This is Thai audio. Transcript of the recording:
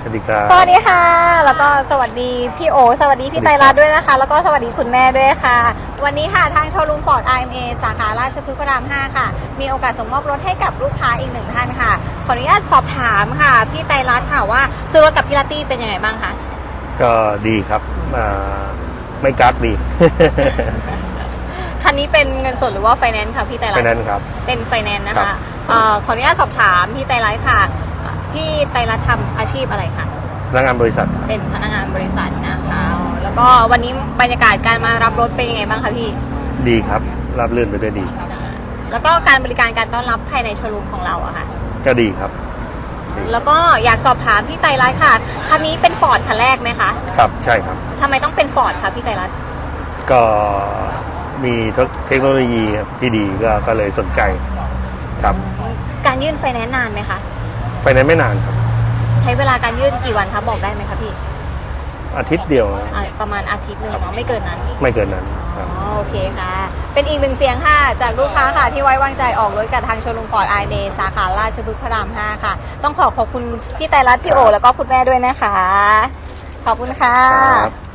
สวัสดีครับ สวัสดีค่ะ แล้วก็สวัสดีพี่โอ สวัสดีพี่ไตรรัตน์ด้วยนะคะ แล้วก็สวัสดีคุณแม่ด้วยค่ะ วันนี้ค่ะทางโชว์รูมฟอร์ด IMA สาขาราชพฤกษ์พระราม 5 ค่ะ มีโอกาสส่งมอบรถให้กับลูกค้าอีกหนึ่งท่านค่ะ ขออนุญาตสอบถามค่ะ พี่ไตรรัตน์ค่ะว่าซื้อรถกับพี่ลัตตี้เป็นยังไงบ้างคะ ก็ดีครับอ่าไม่กักดี คันนี้เป็นเงินสดหรือว่าไฟแนนซ์ค่ะพี่ไตรรัเพตราะน์นั้นครับ เป็นไฟแนนซ์นะครัคะ บ เอ่อขออนุญาตสอบถามพี่ไตรรัตน์ค่ะพี่ไตรรัตน์ทำอาชีพอะไรคะพนักงานบริษัท เป็นพนักงานบริษัทนะคะแล้วก็วันนี้บรรยากาศการมารับรถเป็นยังไงบ้างคะพี่ดีครับรับรื่นไปด้วยดี แล้วก็การบริการการต้อนรับภายในโชว์รูมของเราอะค่ะ ก็ดีครับดีแล้วก็อยากสอบถามพี่ไตรรัตน์ค่ะคันนี้เป็นฟอร์ดคันแรกไหมคะครับใช่ครับ ทำไมต้องเป็นฟอร์ดคะพี่ไตรรัตน์ก็มีเทคโนโลยีที่ดีก็ก็เลยสนใจครับ การยื่นไฟแนนซ์นานไหมคะไปในไม่นานครับ ใช้เวลาการยื่นกี่วันคะบอกได้ไหมคะพี่อาทิตย์เดียวอ่าประมาณอาทิตย์หนึ่งเนาะไม่เกินนั้นไม่เกินนั้นคอ๋รัอบโอเคค่ะ เป็นอีกหนึ่งเสียงค่ะ จากลูกค้าค่ะที่ไว้วางใจออกรถกับทางโชว์รูมฟอร์ดไอเดสาขาราชพฤกษ์พระราม 5 ค่ะ ต้องขอขอบคุณพี่ไตรรัตน์พี่โอ แล้วก็คุณแม่ด้วยนะคะ ขอบคุณค่ะครับ